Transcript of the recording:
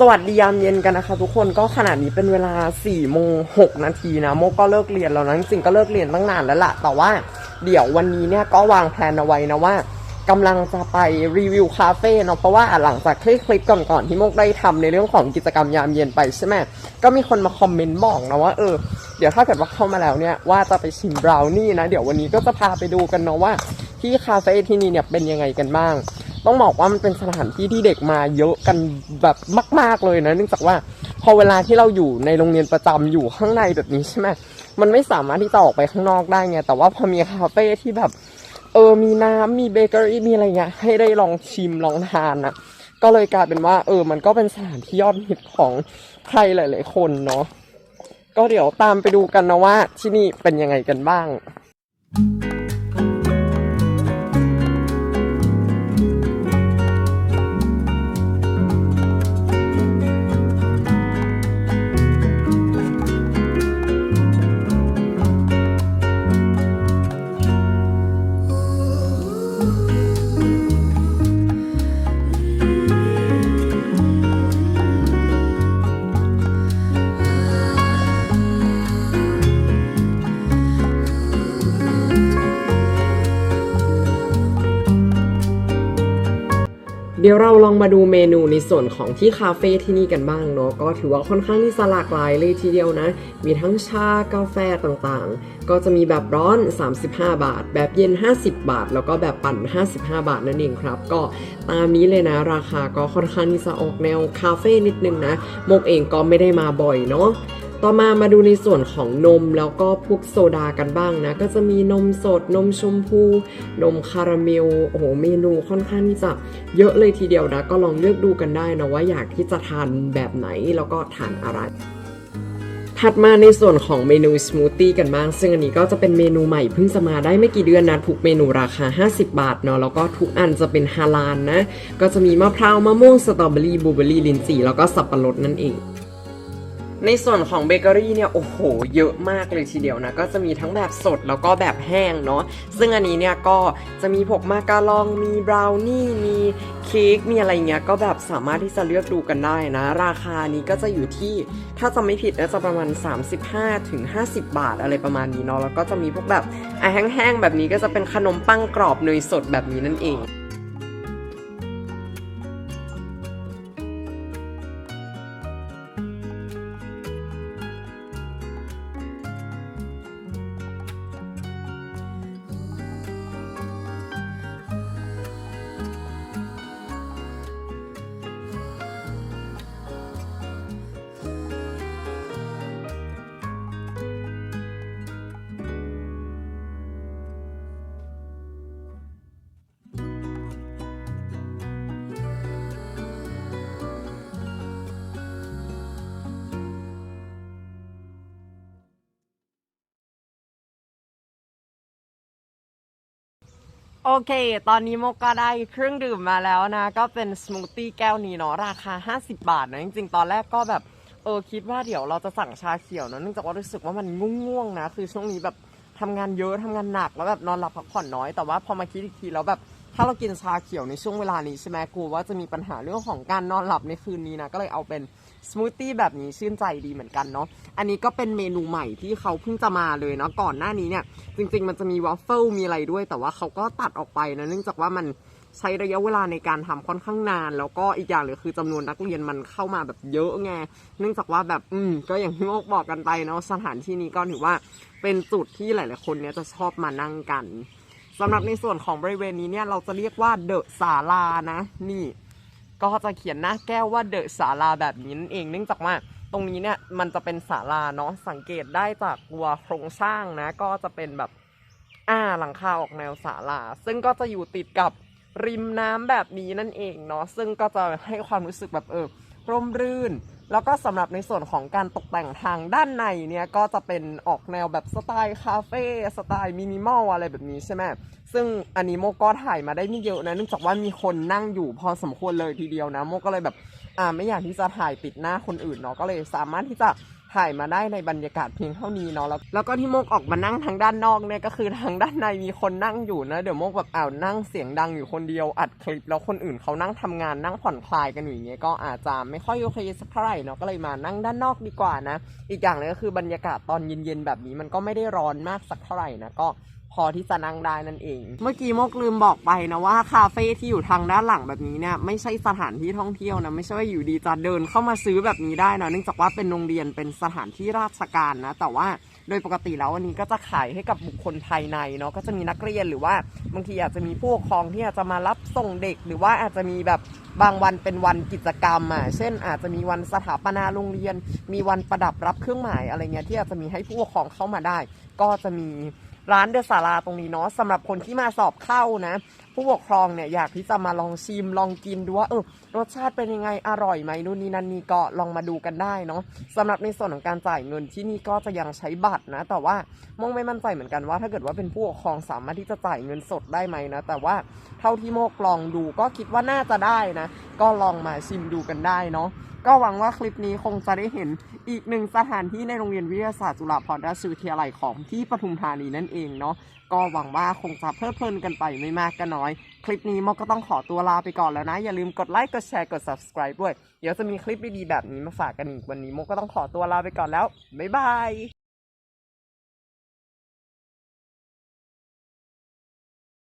สวัสดียามเย็นกันนะคะ ทุกคนก็ขนาดนี้เป็นเวลา4ี่โมงหกนาทีนะโมก็เลิกเรียนแล้วนะจริงก็เลิกเรียนตั้งนานแล้วล่ะ แต่ว่าเดี๋ยววันนี้เนี่ยก็วางแผนเอาไว้นะว่ากำลังจะไปรีวิวคาเฟ่เนาะเพราะว่าหลังจากคลิปคลิปก่อนๆที่โมกได้ทำในเรื่องของกิจกรรมยามเย็นไปใช่ไหมก็มีคนมาคอมเมนต์บอกนะว่าเออเดี๋ยวถ้าเกิดว่าเข้ามาแล้วเนี่ยว่าจะไปชิมบราวนี่นะเดี๋ยววันนี้ก็จะพาไปดูกันเนาะว่าที่คาเฟ่ที่นี่เนี่ยเป็นยังไงกันบ้าง ต้องบอกว่ามันเป็นสถานที่ที่เด็กมาเยอะกันแบบมาก ๆเลยนะเนื่องจากว่าพอเวลาที่เราอยู่ในโรงเรียนประจำอยู่ข้างในแบบนี้ใช่ไหมมันไม่สามารถที่จะออกไปข้างนอกได้ไงแต่ว่าพอมีคาเฟ่ที่แบบเออมีน้ำมีเบเกอรี่มีอะไรเงี้ยให้ได้ลองชิมลองทานนะก็เลยกลายเป็นว่าเออมันก็เป็นสถานที่ยอดฮิตของใครหลาย ๆ คนเนาะก็เดี๋ยวตามไปดูกันนะว่าที่นี่เป็นยังไงกันบ้าง เดี๋ยวเราลองมาดูเมนูในส่วนของที่คาเฟ่ที่นี่กันบ้างเนาะก็ถือว่าค่อนข้างที่จะหลากหลายเลยทีเดียวนะ มีทั้งชากาแฟต่างๆ ก็จะมีแบบร้อน 35 บาท แบบเย็น 50 บาท แล้วก็แบบปั่น 55 บาทนั่นเองครับ ก็ตามนี้เลยนะราคาก็ค่อนข้างที่จะออกแนวคาเฟ่นิดนึงนะมกเองก็ไม่ได้มาบ่อยเนาะ ต่อมามาดูในส่วนของนมแล้วก็พวกโซดากันบ้างนะ ก็จะมีนมสดนมชมพู นมคาราเมลโอ้โหเมนูค่อนข้างที่จะเยอะเลยทีเดียวนะ ก็ลองเลือกดูกันได้นะว่าอยากที่จะทานแบบไหนแล้วก็ทานอะไรถัดมาในส่วนของเมนูสมูทตี้กันบ้าง ซึ่งอันนี้ก็จะเป็นเมนูใหม่เพิ่งจะมาได้ไม่กี่เดือนนะทุกเมนูราคา 50 บาทเนาะแล้วก็ทุกอันจะเป็นฮาลาลนะ ก็จะมีมะพร้าวมะม่วงสตรอเบอรี่บลูเบอรี่ลินจีแล้วก็สับปะรดนั่นเอง ในส่วนของเบเกอรี่เนี่ยโอ้โหเยอะมากเลยทีเดียวนะ ก็จะมีทั้งแบบสดแล้วก็แบบแห้งเนาะซึ่งอันนี้เนี่ยก็จะมีพวกมาการองมีบราวนี่มีเค้กมีอะไรเงี้ยก็แบบสามารถที่จะเลือกดูกันได้นะ ราคานี้ก็จะอยู่ที่ถ้าจะไม่ผิดนะจะประมาณ 35ถึง50บาทอะไรประมาณนี้เนาะแล้วก็จะมีพวกแบบอะแห้งๆแบบนี้ก็จะเป็นขนมปังกรอบเนยสดแบบนี้นั่นเอง โอเค ตอนนี้โมก็ได้เครื่องดื่มมาแล้วนะ ก็เป็นสมูทตี้แก้วนี้เนาะ ราคา 50 บาทนะ จริงๆ ตอนแรกก็แบบ เออ คิดว่าเดี๋ยวเราจะสั่งชาเขียวเนาะ เนื่องจากว่ารู้สึกว่ามันง่วงๆนะ คือช่วงนี้แบบทำงานเยอะทำงานหนัก แล้วแบบนอนหลับพักผ่อนน้อย แต่ว่าพอมาคิดอีกทีแล้วแบบ ถ้าเรากินชาเขียวในช่วงเวลานี้ใช่ไหมกลัวว่าจะมีปัญหาเรื่องของการนอนหลับในคืนนี้นะ ก็เลยเอาเป็น สมูทตี้แบบนี้ชื่นใจดีเหมือนกันเนาะ อันนี้ก็เป็นเมนูใหม่ที่เขาเพิ่งจะมาเลยเนาะ ก่อนหน้านี้เนี่ย จริง ๆ มันจะมีวอฟเฟิลมีอะไรด้วย แต่ว่าเขาก็ตัดออกไปนะเนื่องจากว่ามันใช้ระยะเวลาในการทำค่อนข้างนาน แล้วก็อีกอย่างเลยคือจำนวนนักเรียนมันเข้ามาแบบเยอะไง เนื่องจากว่าแบบอืมก็อย่างที่โมกบอกกันไปเนาะสถานที่นี้ก็ถือว่าเป็นจุดที่หลาย ๆ คนเนี่ยจะชอบมานั่งกันสำหรับในส่วนของบริเวณนี้เนี่ยเราจะเรียกว่าเดอะศาลานะ นี่ ก็จะเขียนหน้าแก้วว่าเดอะศาลาแบบนี้นั่นเองเนื่องจากว่าตรงนี้เนี่ยมันจะเป็นศาลาเนาะสังเกตได้จากตัวโครงสร้างนะ ก็จะเป็นแบบอ่าหลังคาออกแนวศาลา ซึ่งก็จะอยู่ติดกับริมน้ำแบบนี้นั่นเองเนาะซึ่งก็จะให้ความรู้สึกแบบเออร่มรื่น แล้วก็สำหรับในส่วนของการตกแต่งทางด้านในเนี่ยก็จะเป็นออกแนวแบบสไตล์คาเฟ่สไตล์มินิมอลอะไรแบบนี้ใช่ไหมซึ่งอันนี้โมก็ถ่ายมาได้ไม่เยอะนะเนื่องจากว่ามีคนนั่งอยู่พอสมควรเลยทีเดียวนะโมก็เลยแบบอ่าไม่อยากที่จะถ่ายปิดหน้าคนอื่นเนาะก็เลยสามารถที่จะ ถ่ายมาได้ในบรรยากาศเพียงเท่านี้เนาะแล้วแล้วก็ที่โมกออกมานั่งทางด้านนอกเนี่ยก็คือทางด้านในมีคนนั่งอยู่นะเดี๋ยวโมกแบบอ้าวนั่งเสียงดังอยู่คนเดียวอัดคลิป แล้วคนอื่นเขานั่งทำงานนั่งผ่อนคลายกันอยู่อย่างเงี้ยก็อาจจะไม่ค่อยโอเคสักเท่าไหร่เนาะก็เลยมานั่งด้านนอกดีกว่านะ อีกอย่างหนึงก็คือบรรยากาศตอนเย็นๆแบบนี้มันก็ไม่ได้ร้อนมากสักเท่าไหร่นะก็ พอที่จะนั่งได้นั่นเอง เมื่อกี้โมกลืมบอกไปนะว่าคาเฟ่ที่อยู่ทางด้านหลังแบบนี้เนี่ยไม่ใช่สถานที่ท่องเที่ยวนะไม่ใช่ว่าอยู่ดีจะเดินเข้ามาซื้อแบบนี้ได้นะเนื่องจากว่าเป็นโรงเรียนเป็นสถานที่ราชการนะ แต่ว่าโดยปกติแล้ววันนี้ก็จะขายให้กับบุคคลภายในเนาะก็จะมีนักเรียนหรือว่าบางทีอาจจะมีผู้ปกครองที่อาจจะมารับส่งเด็ก หรือว่าอาจจะมีแบบบางวันเป็นวันกิจกรรมอะเช่น อาจจะมีวันสถาปนาโรงเรียน มีวันประดับรับเครื่องหมายอะไรเงี้ยที่อาจจะมีให้ผู้ปกครองเข้ามาได้ ก็จะมี ร้านเดอะสาราตรงนี้เนาะสำหรับคนที่มาสอบเข้านะ ผู้ปกครองเนี่ยอยากที่จะมาลองชิมลองกินดูว่าเออรสชาติเป็นยังไงอร่อยไหมนู่นนี่นั่นนี่ก็ลองมาดูกันได้เนาะสำหรับในส่วนของการจ่ายเงินที่นี่ก็จะยังใช้บัตรนะ แต่ว่ามองไม่มั่นใจเหมือนกันว่า ถ้าเกิดว่าเป็นผู้ปกครองสามารถที่จะจ่ายเงินสดได้ไหมนะ แต่ว่าเท่าที่โมกลองดูก็คิดว่าน่าจะได้นะ ก็ลองมาชิมดูกันได้เนาะก็หวังว่าคลิปนี้คงจะได้เห็นอีกหนึ่งสถานที่ในโรงเรียนวิทยาศาสตร์จุฬาภรณราชวิทยาลัยของที่ปทุมธานีนั่นเองเนาะ ก็หวังว่าคงจะเพลิดเพลินกันไปไม่มากก็น้อย คลิปนี้มอก็ต้องขอตัวลาไปก่อนแล้วนะ อย่าลืมกดไลค์กดแชร์กด subscribe ด้วย เดี๋ยวจะมีคลิปดีๆแบบนี้มาฝากกันอีกวันนี้มอก็ต้องขอตัวลาไปก่อนแล้วบ๊ายบาย